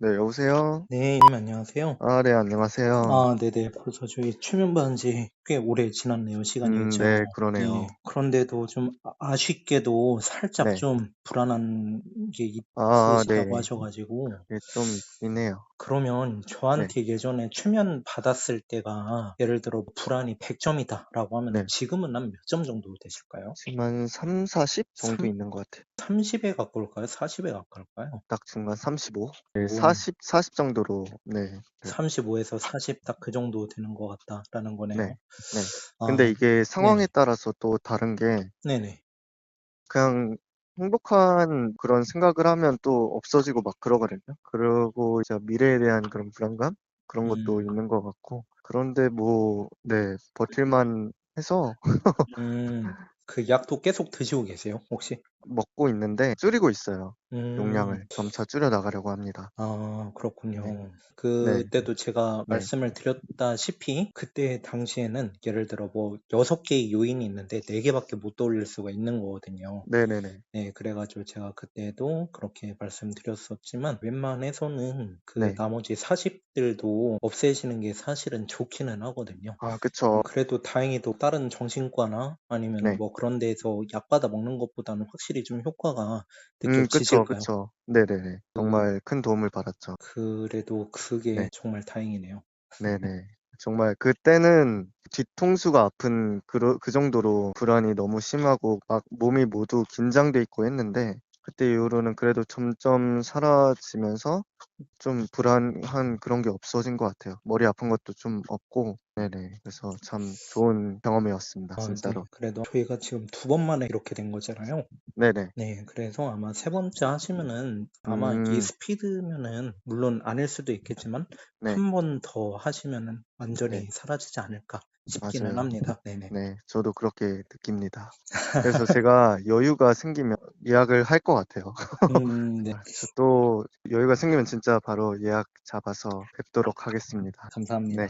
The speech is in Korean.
네, 여보세요? 네, 님 안녕하세요. 아, 네, 안녕하세요. 아, 네네. 벌써 저희 최면 반 지 꽤 오래 지났네요. 시간이 음? 네, 그러네요. 네. 그런데도 좀 아- 아쉽게도 살짝 네. 좀 불안한 게 아, 있으시다고 네. 하셔가지고. 예, 좀 있긴 해요. 그러면 저한테 예전에 최면 받았을 때가 예를 들어 불안이 100점이다라고 하면 네. 지금은 한 몇 점 정도 되실까요? 지금 한 3, 40 정도 삼- 있는 것 같아요. 30에 가까울까요? 40에 가까울까요? 딱 중간 35? 네, 오. 40, 40 정도로, 네. 네. 35에서 40 딱 그 정도 되는 것 같다라는 거네요. 네, 네. 아, 근데 이게 상황에 네네. 따라서 또 다른 게, 네네. 그냥 행복한 그런 생각을 하면 또 없어지고 막 그러거든요. 그리고 이제 미래에 대한 그런 불안감? 그런 것도 음. 있는 것 같고. 그런데 뭐, 네, 버틸만 해서 음, 그 약도 계속 드시고 계세요, 혹시? 먹고 있는데 줄이고 있어요. 음, 용량을 점차 줄여 나가려고 합니다. 아, 그렇군요. 네. 그때도 제가 네. 말씀을 드렸다시피, 그때 당시에는 예를 들어 뭐 여섯 개의 요인이 있는데 네 개밖에 못 떠올릴 수가 있는 거거든요. 네네네. 네, 그래가지고 제가 그때도 그렇게 말씀드렸었지만, 웬만해서는 그 네. 나머지 40들도 없애시는 게 사실은 좋기는 하거든요. 아, 그쵸. 그래도 다행히도 다른 정신과나 아니면 네. 뭐 그런 데서 약 받아 먹는 것보다는 확실히 좀 효과가 음, 느껴지실까요? 그쵸. 네네네. 정말 큰 도움을 받았죠. 그래도 그게 네. 정말 다행이네요. 네네. 정말 그때는 뒤통수가 아픈 그, 그 정도로 불안이 너무 심하고 막 몸이 모두 긴장돼 있고 했는데 그때 이후로는 그래도 점점 사라지면서 좀 불안한 그런 게 없어진 것 같아요. 머리 아픈 것도 좀 없고, 네네. 그래서 참 좋은 경험이었습니다. 아, 진짜로. 네. 그래도 저희가 지금 두 번 만에 이렇게 된 거잖아요. 네네. 네, 그래서 아마 세 번째 하시면은 아마 이 음, 스피드면은 물론 아닐 수도 있겠지만 네. 한번 더 하시면은 완전히 네. 사라지지 않을까 싶기는 맞아요. 합니다. 네네. 네, 저도 그렇게 느낍니다. 그래서 제가 여유가 생기면 예약을 할 것 같아요. 음, 네. 또 여유가 생기면 진짜 바로 예약 잡아서 뵙도록 하겠습니다. 감사합니다. 네.